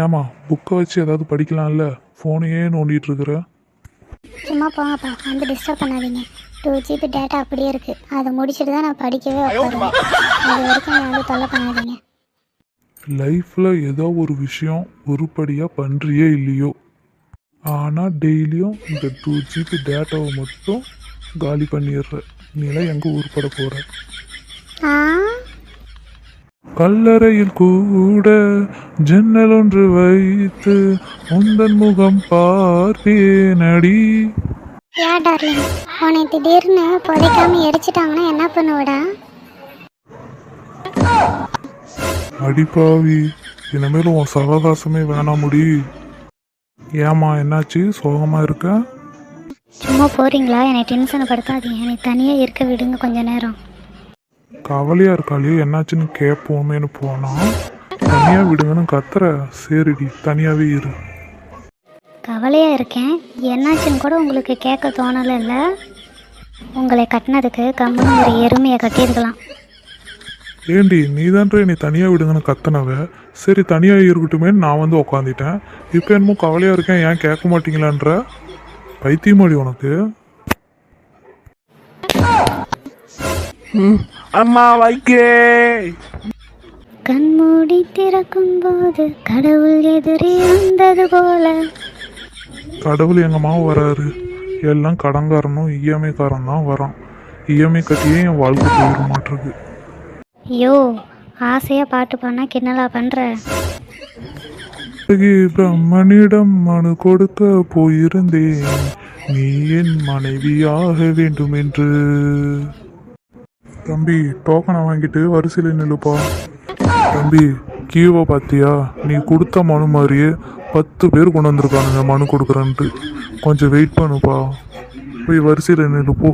ஏமா புக்கை வச்சு ஏதாவது படிக்கலாம்ல? ஃபோனையே நோண்டிட்டு இருக்கிற சும்மா போங்கப்பா வந்து டிஸ்டர்ப் பண்ணாதீங்க. டூ ஜிபி டேட்டா அப்படியே இருக்குது அதை முடிச்சுட்டு தான் நான் படிக்கவே உட்காருவேன் அது வரைக்கும் நான் வந்து தொல்லை பண்ணாதீங்க. லைஃப்பில் ஏதோ ஒரு விஷயம் உருப்படியாக பண்ணுறியே இல்லையோ? ஆனால் டெய்லியும் இந்த டூ ஜிபி டேட்டாவை மட்டும் காலி பண்ணிடுற நீலாம் எங்கே உருப்பட போகிற ஆ கல்லறையில் கூட ஜன்னல் ஒன்று வைத்து உந்தன் முகம் பார்ப்பேனடி யா டார்லிங். உன்னை திடீர்னு புதைக்காம எரிச்சிட்டாங்கன்னா என்ன பண்ணுவடா? அடிப்பாவி இனிமேல் உன் சவகாசமே வேணாம் முடி ஏமா என்னாச்சு? சோகமாக இருக்க? சும்மா போறீங்களா? என்னை டென்ஷனை படுத்தாதீங்க. என்னை தனியாக இருக்க விடுங்க கொஞ்ச நேரம். கவலையாக இருக்காளே என்னாச்சுன்னு கேட்போமேன்னு போனா தனியாக விடுங்கன்னு கத்துற சரிடி தனியாகவே இரு. கவலையாக இருக்கேன். என்னாச்சுன்னு கூட உங்களுக்கு கேட்க தோணலைல்ல உங்களை கட்டினதுக்கு கம்முன்னு ஒரு எருமையை கட்டியிருக்கலாம். ஏண்டி நீ என்னை தனியாக விடுங்கன்னு கத்துனவ? சரி தனியாக இருக்கட்டுமேன்னு நான் வந்து உக்காந்துட்டேன். இப்போ என்னமோ கவலையாக இருக்கேன் ஏன் கேட்க மாட்டீங்களான்ற? பைத்தியமாடி உனக்கு. அம்மா வைக்கே கண்மூடி திறக்கும் போது கடவுள் எதிரே வந்தது போல. கடவுள் எங்கள் மாவு வராரு. எல்லாம் கடன்காரனும் இஎம்ஐக்காரன் தான் வரான். இஎம்ஐ கட்டியே என் வாழ்க்கை போயிட மாட்டிருக்கு ஐயோ ஆசையாக பாட்டு பாடினா கிண்ணலா அழகே பிரம்மனிடம் மனு கொடுக்க போயிருந்தேன். நீ என் மனைவியாக வேண்டும் என்று தம்பி டோக்கனை வாங்கிட்டு வரிசையில் நில்லுப்பா. தம்பி கீவை பார்த்தியா நீ கொடுத்த மனு மாதிரியே பத்து பேர் கொண்டு வந்திருக்கானுங்க மனு கொடுக்குறேன்ட்டு. கொஞ்சம் வெயிட் பண்ணுப்பா. போய் வரிசையில் நில்லு போ